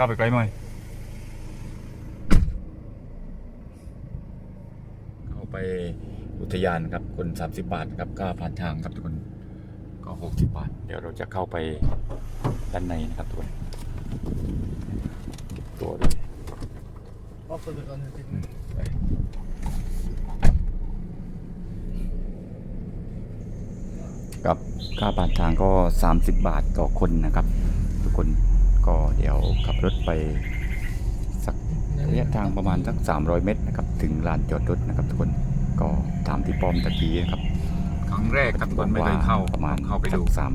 เข้าไปไกลไหมเข้าไปอุทยานครับคน 30 บาทครับค่าผ่านทางครับทุกคนก็ 60 บาท เดี๋ยวเราจะเข้าไปด้านในนะครับทุกคนเก็บตัวด้วย After kan het กับค่าผ่านทางก็ 30 บาทต่อคนนะครับ ทุกคน ก็เดี๋ยวขับรถไปสักระยะทางประมาณสัก 300 เมตรนะครับ ถึงลานจอดรถนะครับทุกคนก็ตามที่ป้อมตะกี้นะครับครั้งแรกครับทุกคนไม่เคยเข้าประมาณเข้าไปดูสัก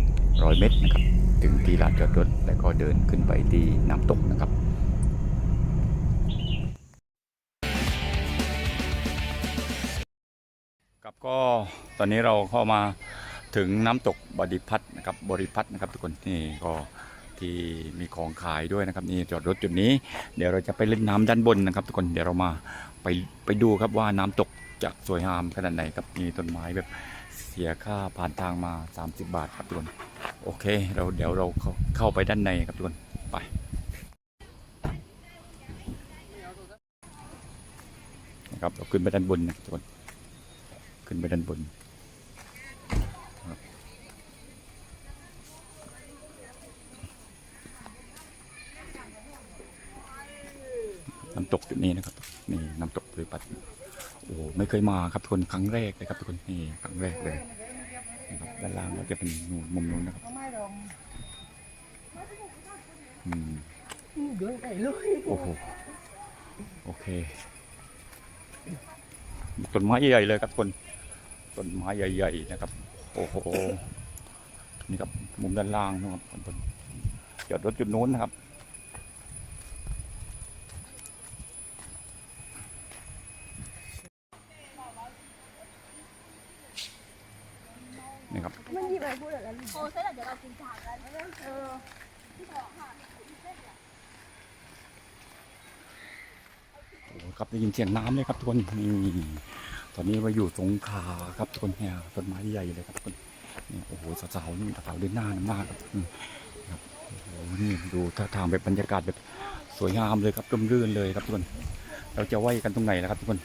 300เมตรนะครับ ถึงที่ลานจอดรถแล้วก็เดินขึ้นไปที่น้ำตกนะครับครับก็ตอนนี้เราเข้ามาถึงน้ำตกบริพัตรนะครับบริพัตรนะครับทุกคนนี่ก็ ที่มีของขายด้วยนะครับนี่จอดรถจุดนี้ เดี๋ยวเราจะไปเล่นน้ำด้านบนนะครับทุกคนเดี๋ยวเรามาไปไปดูครับว่าน้ำตกจะสวยงามขนาดไหนครับมีต้นไม้แบบเสียค่าผ่านทางมา 30 บาทครับทุกคนโอเค เราเดี๋ยวเราเข้าเข้าไปด้านในครับทุกคนไปนะครับเราขึ้นไปด้านบนนะทุกคนขึ้นไปด้านบนครับ น้ำตกจุดนี้นะครับนี่น้ำตกบริปัตโอ้ไม่เคยมาครับทุกคนครั้งแรกเลยครับทุกคนนี่ครั้งแรกเลยนะครับด้านล่างก็จะเป็นนูนมุมนู้นนะครับอืมโอ้โหโอเคต้นไม้ใหญ่ๆเลยครับทุกคนต้นไม้ใหญ่ ๆ นะครับ โอ้โหนี่ครับมุมด้านล่างนะครับทุกคนจอดรถจุดนู้นนะครับ มันหยิบอะไรพูด อะไรกันโอ้ใช่เดี๋ยวเรากินฉากกันเออโอ้โหครับได้ยินเสียงน้ำเลยครับทุกคนนี่ตอนนี้เราอยู่สงขลาครับทุกคนเนี่ยต้นไม้ใหญ่เลยครับทุกคนนี่โอ้โหสาวๆนี่สาวๆเดินหน้าหน้าครับครับโอ้โหนี่ดูท่าทางแบบบรรยากาศแบบสวยงามเลยครับร่มรื่นเลยครับทุกคนเราจะไหว้กันตรงไหนล่ะครับทุกคน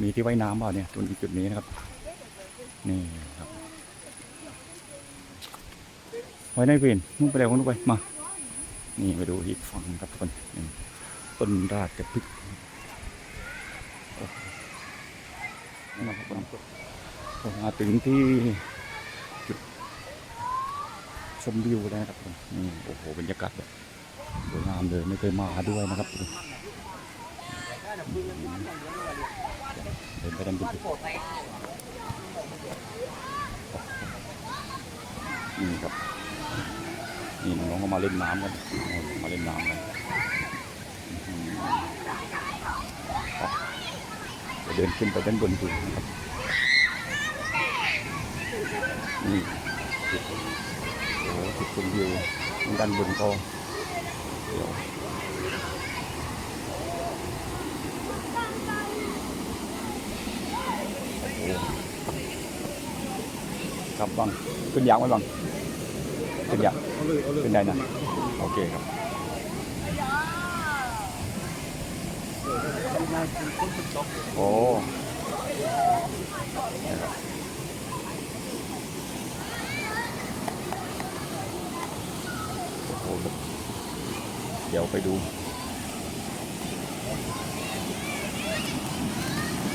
มีที่ว่ายน้ำเปล่าเนี่ยตรงจุดนี้นะครับ นี่ครับ ไว้ในเวียนนุ่งไปเลยนุ่งไปมา นี่ไปดูอีกฝั่งครับทุกคนต้นรากกระพริกนี่นะครับผมมาถึงที่จุดชมวิวแล้วนะครับทุกคนนี่โอ้โหบรรยากาศแบบสวยงามเลยไม่เคยมาด้วยนะครับทุกคนเดินไปด้านบนดินี่ครับ นี่น้องๆก็มาเล่นน้ำกันมาเล่นน้ำกันอืมครับเลยเดินขึ้นไปด้านบนดูนะครับนี่โอ้โหจุดชมวิวด้านบนก็เดี๋ยวโอ้โหครับบังขึ้นยางไหมบัง ขึ้นยางขึ้นได้นะ โอเคครับโอ้นะครับโอ้โหเดี๋ยวไปดู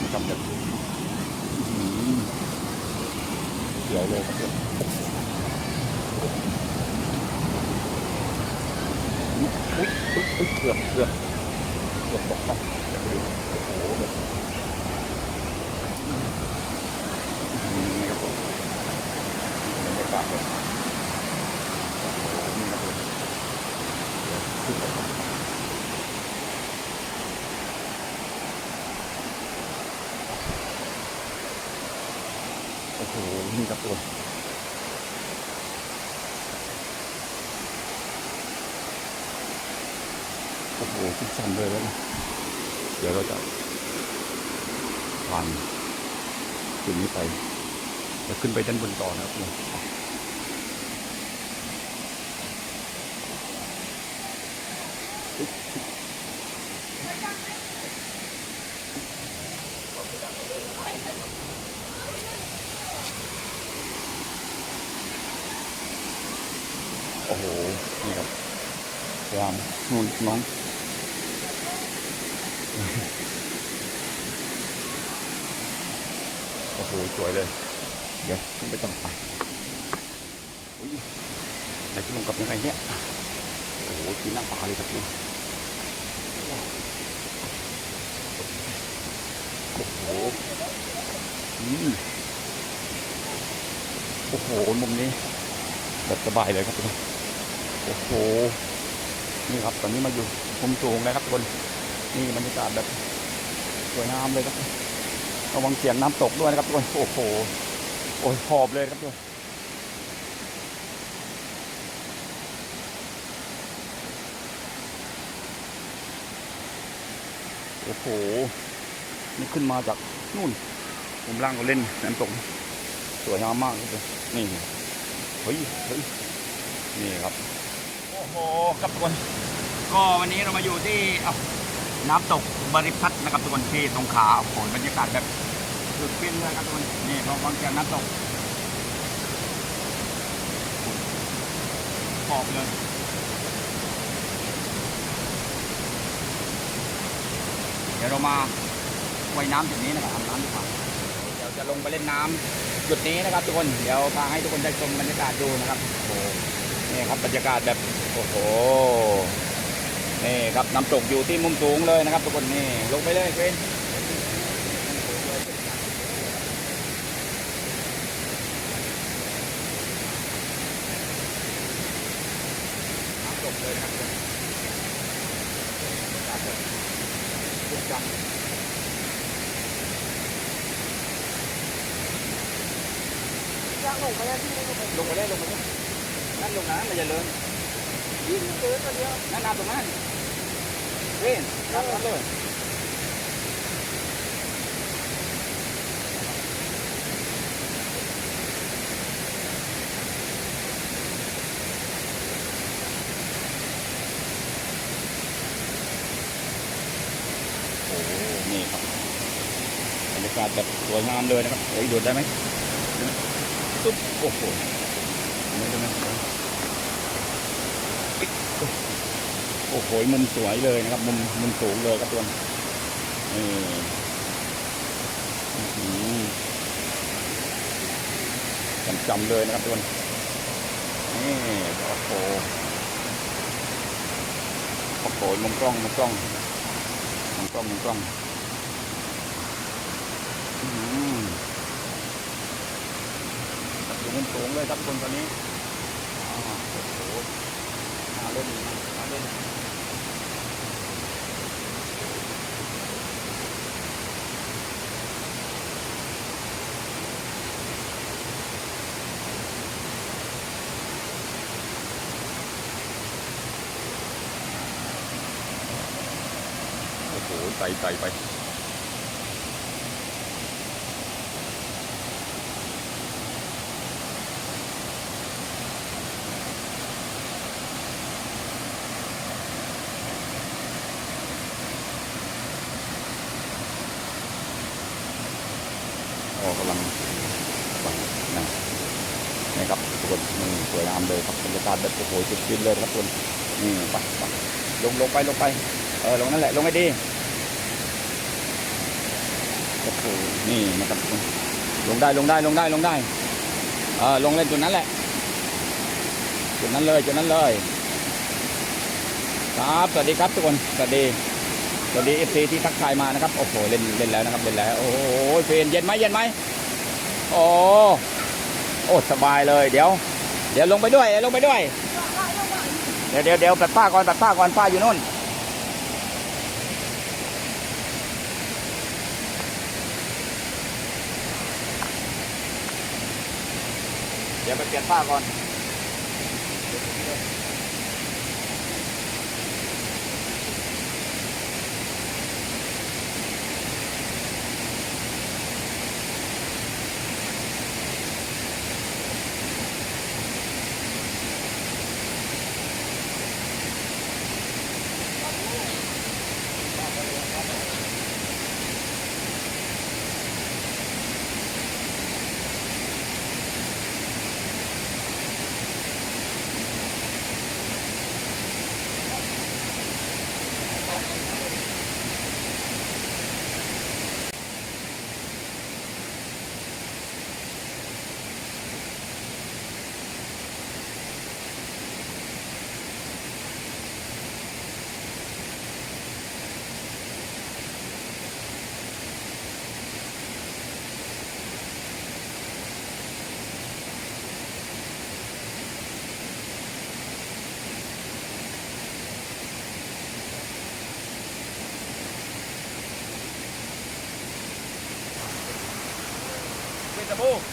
นะครับเดี๋ยวอื้อหือเดี๋ยวเลยครับเดี๋ยว อุ๊ยอุ๊ยอุ๊ยเกือบเกือบเกือบตกครับเดี๋ยวไปดูโอ้โหแบบนี่ครับผมบรรยากาศแบบโอ้โหนี่ครับผมขึ้นไปครับโอ้โหนี่ครับตัว คิดสั้นเลยแล้วนะเดี๋ยวเราจะผ่านจุดนี้ไปจะขึ้นไปด้านบนต่อนะครับโอ้โห นี่ครับความนุ่นน้อง สวยเลย เดี๋ยวขึ้นไปต้องไปอุ้ยไหนจะลงกับยังไงเนี่ย โอ้โหกินน้าปลาเลยครับคุณโอ้โหอืมโอ้โห มุมนี้แบบสบายเลยครับทุกคนโอ้โห นี่ครับ ตอนนี้มาอยู่มุมสูงเลยครับทุกคน นี่บรรยากาศแบบสวยงามเลยครับ ระวังเสียงน้ำตกด้วยนะครับทุกคนโอ้โหโอ้ยหอบเลยครับทุกคนโอ้โหนี่ขึ้นมาจากนู่นผมล่างก็เล่นน้ำตกสวยงามมากเลยนี่เฮ้ยเฮ้ยนี่ครับโอ้โหครับทุกคนก็วันนี้เรามาอยู่ที่น้ำตกบริพัตรนะครับทุกคนที่สงขลาโอ้โหบรรยากาศแบบ สุดฟินเลยครับทุกคนนี่เราฟังเสียงน้ำตกขอบเลยเดี๋ยวเรามาว่ายน้ำจุดนี้นะครับน้ำดีกว่าเดี๋ยวจะลงไปเล่นน้ำจุดนี้นะครับทุกคนเดี๋ยวพาให้ทุกคนได้ชมบรรยากาศดูนะครับโอ้นี่ครับบรรยากาศแบบโอ้โหนี่ครับน้ำตกอยู่ที่มุมสูงเลยนะครับทุกคนนี่ลงไปเลยเว้นน้ำตกเลยนะครับทุกคนบรรยากาศแบบสุดจัง ลงไปแล้วที่ลงไปลงไปได้ลงไปได้นั่นลงนะมันจะเลินยิ่งเกินตัวเดียวนั่นน้ำตรงนั้นเว้นน้ำนั้นเลยโอ้โหนี่ครับบรรยากาศแบบสวยงามเลยนะครับเฮ้ยโดดได้ไหม โอ้โหไม่ได้ไหมโอ้โหมุมสวยเลยนะครับ มุมมุมสูงเลยครับทุกคนนี่อื้อหือจำๆเลยนะครับทุกคนนี่โอ้โหโอ้โหมุมกล้องมุมกล้องมุมกล้องมุมกล้อง อื้อหืออยู่มุมสูงเลยครับคนตอนนี้โอ้โหน่าเล่นน่าเล่นโอ้โหไต่ไต่ไป โอ้กำลังกำลังนะนี่ครับทุกคนนี่สวยงามเลยครับบรรยากาศ แบบโอ้โหสุดฟินเลยนะครับทุกคนนี่ไปไปลงลงไปลงไป เออลงนั่นแหละลงให้ดีโอ้โหนี่นะครับทุกคนลงได้ลงได้ลงได้ลงได้เออลงเล่นจุดนั้นแหละจุดนั้นเลยจุดนั้นเลย ครับสวัสดีครับทุกคนสวัสดีสวัสดีเอฟซีที่ทักทายมานะครับโอ้โหเล่นเล่นแล้วนะครับเล่นแล้วโอ้โหเฟนเย็นไหมเย็นไหมโอ้โอ้สบายเลยเดี๋ยว เดี๋ยวลงไปด้วยลงไปด้วย เดี๋ยวเดี๋ยวเดี๋ยวปัดป้าก่อนปัดป้าก่อนป้าอยู่นู่นเดี๋ยวไปเปลี่ยนป้าก่อน ส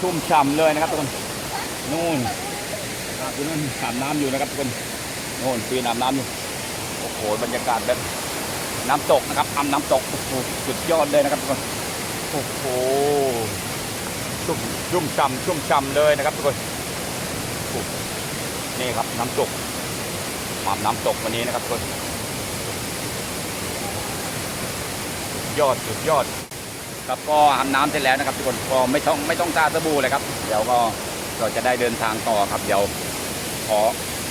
ชุ่มฉ่ำเลยนะครับทุกคนนู่นนู่นู่นอาบน้ำอยู่นะครับทุกคนนู่นปีนอาบน้ำอยู่โอ้โหบรรยากาศแบบน้ำตกนะครับอาน้ำตกโอ้โหสุดยอดเลยนะครับทุกคนโอ้โหชุ่มชุ่มฉ่ำชุ่มฉ่ำเลยนะครับทุกคนนี่ครับน้ำตกอาบน้ำตกวันนี้นะครับทุกคนยอดสุดยอด ครับก็อาบน้ำเสร็จแล้วนะครับทุกคนก็ไม่ต้องไม่ต้องกาสบู่เลยครับ เดี๋ยวก็เราจะได้เดินทางต่อครับ เดี๋ยวขอ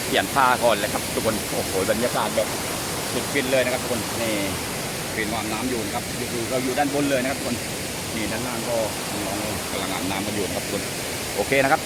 เปลี่ยนผ้าก่อนเลยครับ ทุกคนโอ้โหบรรยากาศแบบสุดฟินเลยนะครับทุกคนนี่ฟินอาบน้ำอยู่นะครับอยู่เราอยู่ด้านบนเลยนะครับทุกคนนี่ด้านล่างก็น้องกำลังอาบน้ำกันอยู่นครับทุกคนโอเคนะครับ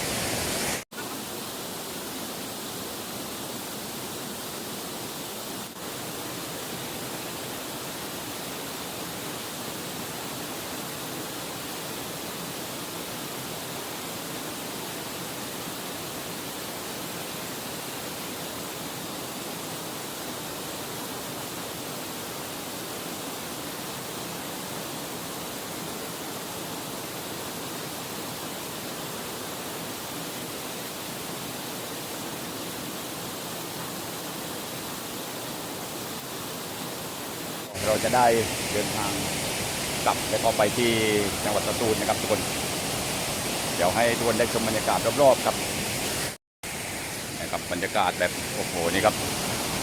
จะได้เดินทางกลับแล้วก็ไปที่จังหวัดสตูลนะครับทุกคน เดี๋ยวให้ทุกคนได้ชมบรรยากาศรอบๆครับนะครับบรรยากาศแบบโอ้โหนี่ครับ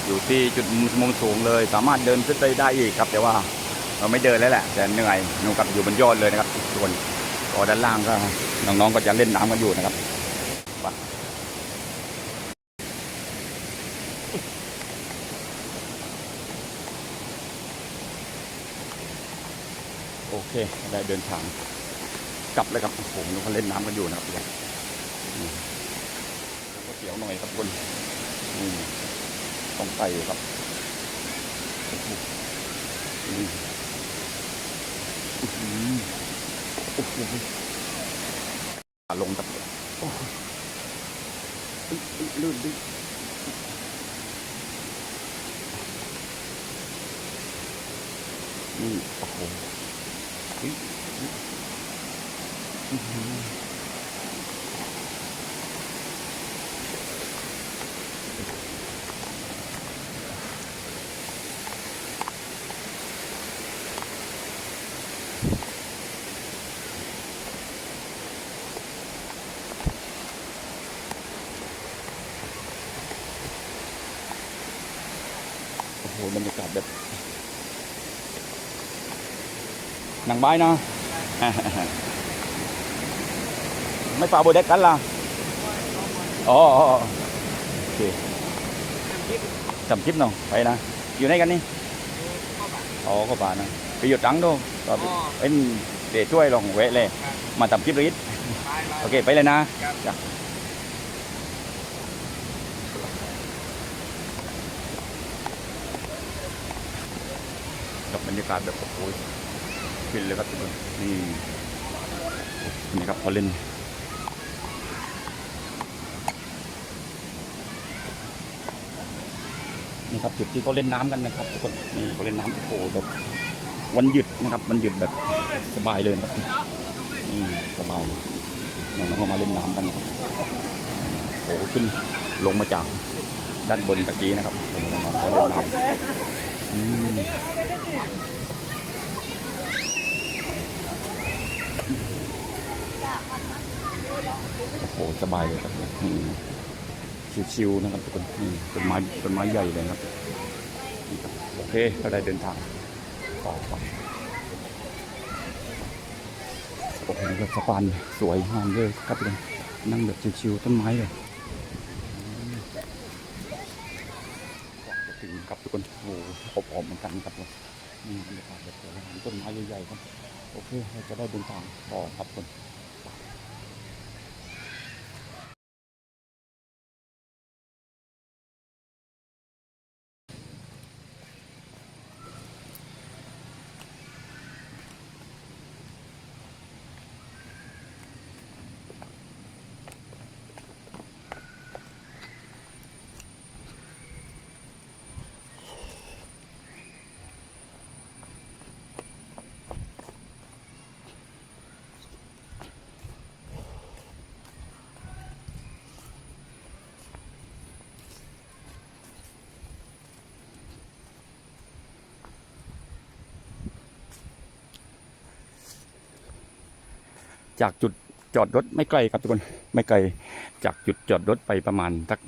อยู่ที่จุดมุมสูงเลย สามารถเดินขึ้นไปได้อีกครับ แต่ว่าเราไม่เดินแล้วแหละแต่เหนื่อยนู่นครับอยู่บนยอดเลยนะครับทุกคนก็ด้านล่างก็น้องๆก็จะเล่นน้ำกันอยู่นะครับไปโอ เคได้เดินทางกลับเลยครับโอ้โหน้องเขาเล่นน้ำกันอยู่นะครับทุกคนก๋วยเตี๋ยวหน่อยครับคนต้องใส่ครับอืออโอ้โหลงครับโอ้โหอุ๊ยอุ๊ยลื่นลื่นนี่โอ้โหอุ๊ยอุ๊ยอื้อหือ โอ้โหบรรยากาศแบบหนังใบายนะไม่ปลาโบเด็กกันล่ะอ๋ออ๋ออ๋อโอเคจำคลิปหน่อยไปนะอยู่ไหนกันนี่อ๋อก็ป่านะไปหยุดตังค์ดูก็เป็นเดี๋ยวช่วยลองเวะเลย มาทำคลิปเลยโอเคไปเลยนะจ้ะ กับบ รรยากาศแบบโอ้โหฟินเลยครับทุกคนนี่นี่ครับพอเล่นนี่ครับจุดที่เขาเล่นน้ำกันนะครับทุกคนนี่เขาเล่นน้ำโอ้โหแบบวันหยุดนะครับวันหยุดแบบสบายเลยครับนี่สบายน้องๆมาเล่นน้ำกันนะครับโอ้โหขึ้นลงมาจากด้านบนตะกี้นะครับเขาเล่นน้ำอืม โอ้โหสบายเลยครับอืมชิวๆนะครับทุกคนอืมต้นไม้ต้นไม้ใหญ่เลยครับนี่ครับโอเคเราได้เดินทางต่อไปโอ้โหแบบสะพานสวยงามเลยครับทุกคนนั่งแบบชิวๆต้นไม้เลยอืมก่อนจะถึงครับทุกคนโอ้โหอบอมเหมือนกันครับผมนี่บรรยากาศแบบสวยงามต้นไม้ใหญ่ๆครับโอ เคเราจะได้เดินทางต่อครับคุณ จากจุดจอดรถไม่ไกลครับทุกคนไม่ไกลจากจุดจอดรถไปประมาณสัก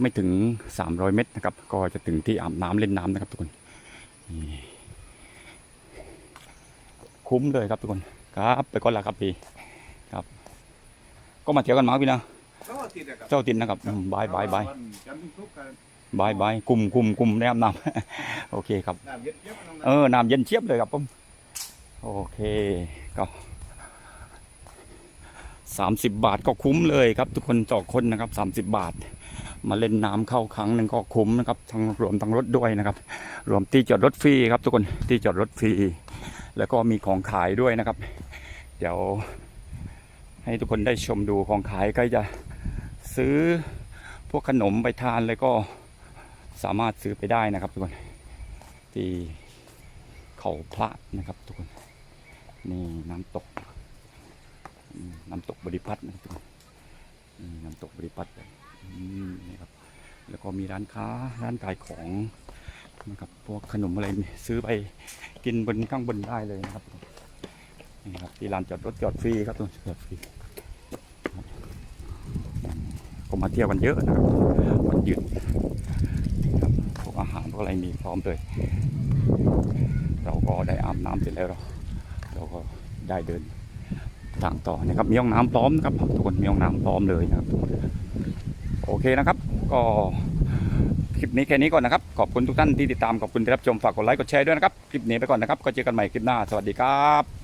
ไม่ถึง 300 เมตรนะครับ ก็จะถึงที่อาบน้ำเล่นน้ำนะครับทุกคนคุ้มเลยครับทุกคนครับไปก่อนละครับพี่ครับ ก็มาเที่ยวกันมาพี่นะเจ้าตินนะครับบายบายบายบายบายกลุ่มกลุ่มกลุ่มแนะนำโอเคครับเองนะเออน้ำเย็นเชียบเลยครับผมโอเคก็ สามสิบบาทก็คุ้มเลยครับ ทุกคนต่อคนนะครับสามสิบบาท มาเล่นน้ำเข้าครั้งหนึ่งก็คุ้มนะครับทั้งรวมทั้งรถด้วยนะครับ รวมที่จอดรถฟรีครับ ทุกคนที่จอดรถฟรีแล้วก็มีของขายด้วยนะครับ เดี๋ยวให้ทุกคนได้ชมดูของขายใครจะซื้อพวกขนมไปทานเลยก็สามารถซื้อไปได้นะครับ ทุกคนที่เขาพระนะครับ ทุกคนนี่น้ำตก น้ำตกบริพัตรนะครับทุกคนนี่น้ำตกบริพัตรเลยนี่ครับแล้วก็มีร้านค้าร้านขายของนะครับพวกขนมอะไรซื้อไปกินบนข้างบนได้เลยนะครับนี่ครับที่ร้านจอดรถจอดฟรีครับทุกคนจอดฟรีก็มาเที่ยวกันเยอะนะครับวันหยุดครับพวกอาหารพวกอะไรมีพร้อมเลย เราก็ได้อาบน้ำเสร็จแล้วเราเราก็ได้เดิน ทางต่อนะครับมีห้องน้ำพร้อมนะครับทุกคนมีห้องน้ำพร้อมเลยนะครับโอเคนะครับ ก็คลิปนี้แค่นี้ก่อนนะครับ ขอบคุณทุกท่านที่ติดตามขอบคุณที่รับชมฝากกดไลค์กดแชร์ด้วยนะครับ คลิปนี้ไปก่อนนะครับ ก็เจอกันใหม่คลิปหน้า สวัสดีครับ